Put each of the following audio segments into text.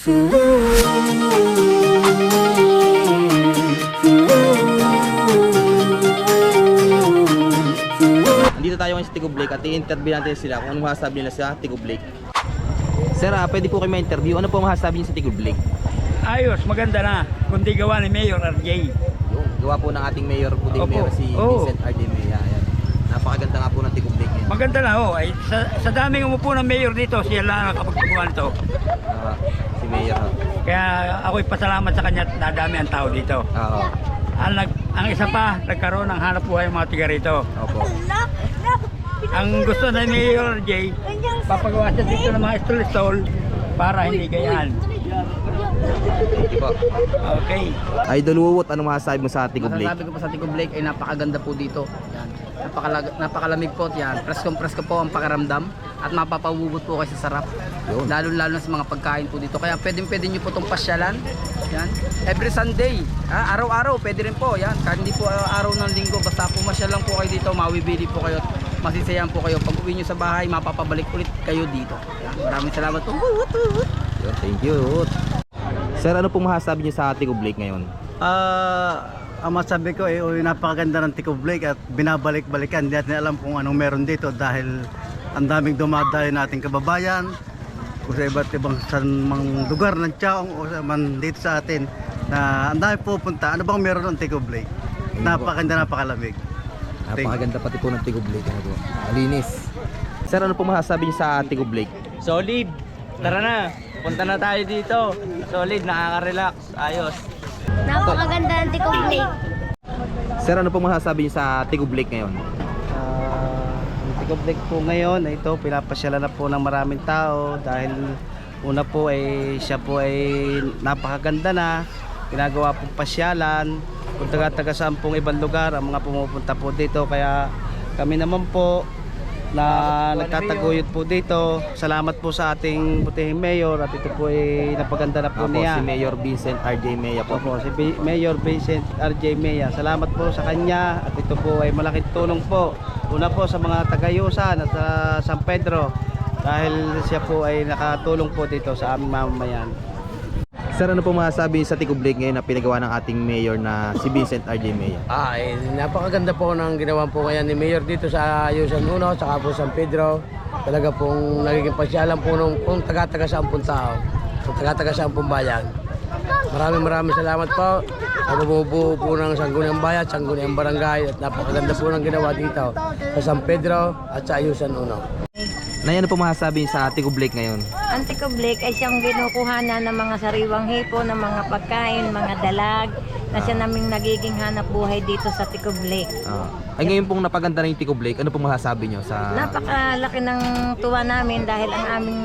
Nandito tayo ngayon sa Tigo Blake at i-interview natin sila kung ano masasabi nila sa Tigo Blake. Sir, ah, pwede po kayo ma-interview. Ano po masasabi niyo sa Tigo Blake? Ayos, maganda na. Kundi gawa ni Mayor RJ. Yung gawa po ng ating mayor, puting Opo. mayor si Oo. Vincent R. Mea. Ayan. Napakaganda nga po ng Tigo. Maganda na oh. Ay, sa, sa daming umupo ng Mayor dito, siya lang nakapagpagawa nito. Ah, si mayor. oh. Kaya ako'y pasalamat sa kanya at nadami ang tao dito. Oo. Ang, nag, ang isa pa, nagkaroon ng hanap buhay ang mga tiga rito. Opo. Ang gusto na ni Mayor RJ, papagawa siya dito ng mga stall-stall para hindi gayahan. Po. Okay. Idol Wuwot, ano masasabi mo sa Tigo Blake? Masasabi ko po sa Tico Blake ay napakaganda po dito. Yan. Napakalag- napakalamig po yan. Preskong presko po ang pakiramdam at mapapawugot po kayo sa sarap. Yun. Lalo lalo na sa mga pagkain po dito. Kaya pwedeng pwede nyo po itong pasyalan. Yan. Every Sunday. Araw-araw pwede rin po. Yan. Kahit hindi po araw ng linggo. Basta pumasyal lang po kayo dito. Mawibili po kayo. at Masisiyahan po kayo. Pag uwi nyo sa bahay, mapapabalik ulit kayo dito. Yan. Maraming salamat po. Yun, thank you. Wuwot. Sir, ano po masasabi niyo sa Tigo Blake ngayon? Ah, ang masabi ko eh, uy, napakaganda ng Tico Blake at binabalik-balikan. Hindi natin alam kung anong meron dito dahil ang daming dumadayo nating kababayan o sa iba't ibang sa mga lugar ng Chaong o sa man dito sa atin na ang dami pupunta. Ano bang meron ng Tico Blake? Napakaganda, napakalamig. Napakaganda pati po ng Tigo Blake. Ano po? Malinis. Sir, ano po masasabi niyo sa Tigo Blake? Solid. Tara na. Punta na tayo dito. Solid, nakaka-relax. Ayos. Napakaganda ng Tico Blake. Sir, ano po masasabi niyo sa Tigo Blake ngayon? Ah, ang Tico Blake po ngayon, ay ito, pinapasyalan na po ng maraming tao dahil una po ay siya po ay napakaganda na, ginagawa pong pasyalan, kung taga-taga saan pong ibang lugar ang mga pumupunta po dito kaya kami naman po na nagtataguyod po dito. Salamat po sa ating butihing mayor at ito po ay napaganda na po Ako, niya. si Mayor Vincent R.J. Mea po. Opo, si B- Mayor Vincent RJ Mea. Salamat po sa kanya at ito po ay malaking tulong po. Una po sa mga tagayusan at sa San Pedro dahil siya po ay nakatulong po dito sa aming mamamayan. Sir, ano po masasabi sa Tigo Blake ngayon na pinagawa ng ating mayor na si Vincent R.J. Mea? Ah, eh, napakaganda po ng ginawa po ngayon ni Mayor dito sa Ayusan Uno, saka po San Pedro. Talaga pong nagiging pasyalan po nung kung taga-taga saan pong tao, kung taga-taga saan pong bayan. Maraming maraming salamat po sa bumubuo po ng Sangguniang Bayan, Sangguniang Barangay at napakaganda po ng ginawa dito sa San Pedro at sa Ayusan Uno. Nay, ano po masasabi sa Tigo Blake ngayon? Tico Blake ay siyang ginukuhanan ng mga sariwang hipo, ng mga pagkain, mga dalag, na siya naming nagiging hanap buhay dito sa Tico Blake. Ah, ay ngayon pong napaganda na yung Tigo Blake, ano po masasabi niyo sa... Napakalaki ng tuwa namin dahil ang aming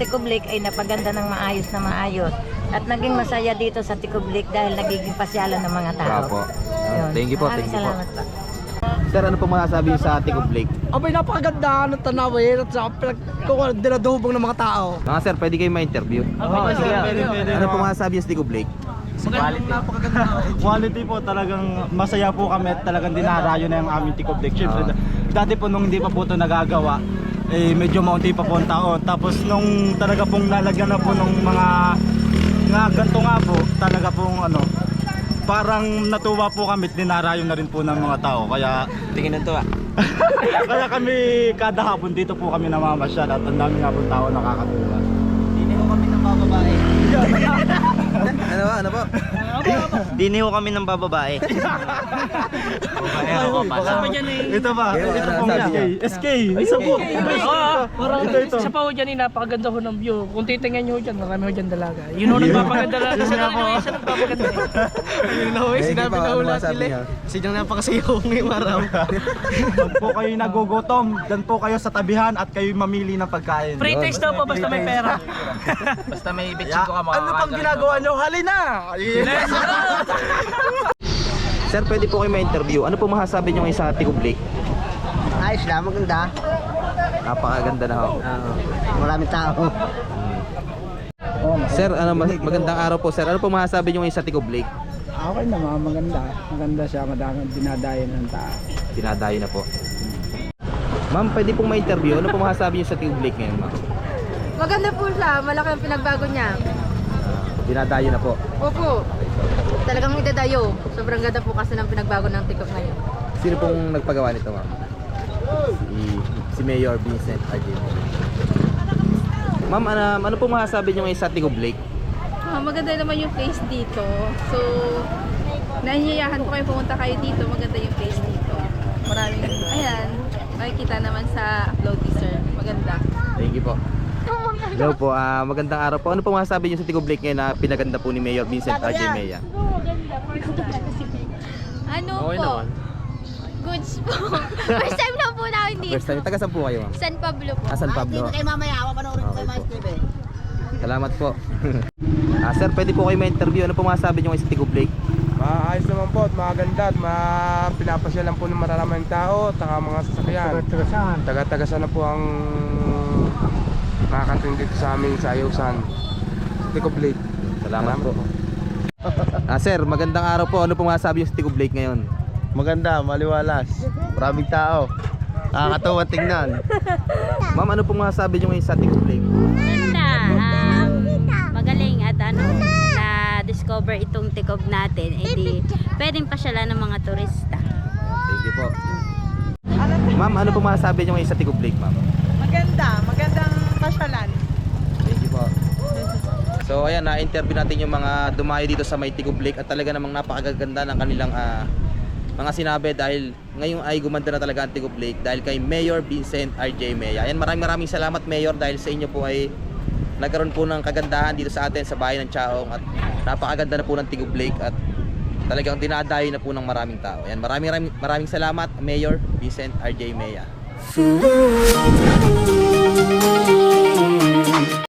Tico Blake ay napaganda ng maayos na maayos. At naging masaya dito sa Tico Blake dahil nagiging pasyalan ng mga tao. Opo. Ah, Yun. thank you po, Maraming thank you po. salamat po. Sir, ano po masasabi sa Tigo Blake? Abay, napakaganda ng tanawin at sa pinag dinadubong ng mga tao. Mga sir, pwede kayo ma-interview? Oo, Ano po masasabi niyo sa Tigo Blake? Quality po talagang masaya po kami at talagang dinarayo na yung aming Tico Black. Siyempre, Ah. dati po nung hindi pa po ito nagagawa, eh medyo maunti pa po ang tao. Tapos nung talaga pong lalagyan na po ng mga nga ganito nga po, talaga pong ano, parang natuwa po kami at dinarayo na rin po ng mga tao. Kaya Tingin ng tuwa. kaya kami kada hapon dito po kami namamasyal at ang dami nga po tao nakakatuwa. ano ba? Ano po? Dini ko kami ng bababae. Ito ba? Kaya, Ito sabi SK. SK! Isa po! Ito, ito. Isa pa ho dyan, eh, napakaganda ho ng view. Kung titingnan nyo ho dyan, marami ho dyan dalaga. Yun ho nagpapaganda lang. Kasi lang yung isa nagpapaganda. Ayun na ho, eh, Thank you sinabi po. na ho lahat nila. Kasi dyan napakasayaw ngayong araw. Pag po kayo nagugutom, dan po kayo sa tabihan at kayo mamili ng pagkain. Free taste daw po basta may pera. Basta may bitching Ya, ano pang ginagawa nyo? Halina! Sir, pwede po kayo ma-interview. Ano po masasabi niyo ngayon sa Tigo Blake? Ayos na, maganda. Napakaganda na ho. Maraming tao. Sir, ano, mag- magandang araw po sir. Ano po masasabi niyo ngayon sa Tigo Blake? Okay naman, maganda. Maganda siya, madaming dinadayo ng tao. Dinadayo na po. Ma'am, pwede pong ma-interview. Ano po masasabi niyo sa Tigo Blake ngayon, ma'am? Maganda po siya, malaki ang pinagbago niya. Dinadayo na po. Opo. Talagang idadayo. Sobrang ganda po kasi ng pinagbago ng tikop ngayon. Sino pong nagpagawa nito, ma'am? Si, si Mayor Vincent Arjun. Ma'am, ano, ano pong masasabi niyo ngayon sa Tigo Blake? Ah, maganda naman yung place dito. So, nahihiyahan ko kayo pumunta kayo dito. Maganda yung place dito. Maraming, ayan, makikita naman sa upload sir. Maganda. Thank you po. Hello po, ah, magandang araw po. Ano pong masasabi niyo sa Tigo Blake ngayon na pinaganda po ni Mayor Vincent RJ Mea? Ano Okay po? naman. Goods po. First time na po namin dito. First time, taga saan po kayo ma'am? San Pablo po. Ah, San Pablo. Kay mamaya, panoorin Okay po. Salamat po. ah, sir, pwede po kayo ma-interview. Ano pong masasabi niyo ngayon sa Tigo Blake? Maayos naman po at maganda at ma pinapasyalan po ng mararaming tao at mga sasakyan. Taga-tagasaan. Taga-tagasan na po ang nakakantin dito sa amin sa Ayusan. Tico Blade. Salamat po. Ah, sir, magandang araw po. Ano pong masasabi niyo sa Tigo Blake ngayon? Maganda, maliwalas. Maraming tao. Nakakatawa tingnan. Ma'am, ano pong masasabi niyo ngayon sa Tigo Blake? Ganda. Um, magaling at ano, na discover itong tikob natin. Eh di, pwedeng pasyalan ng mga turista. Thank you po. Ma'am, ano pong masasabi niyo ngayon sa Tigo Blake, ma'am? Maganda. Pasyalan. Thank you po. So ayan, na-interview natin yung mga dumayo dito sa May Tigo Blake at talaga namang napakaganda ng kanilang ah, mga sinabi dahil ngayon ay gumanda na talaga ang Tigo Blake dahil kay Mayor Vincent RJ Mea. Ayan, maraming maraming salamat Mayor dahil sa inyo po ay nagkaroon po ng kagandahan dito sa atin sa bayan ng Chaong at napakaganda na po ng Tigo Blake at talagang dinadayo na po ng maraming tao. Ayan, maraming maraming, maraming salamat Mayor Vincent RJ Mea.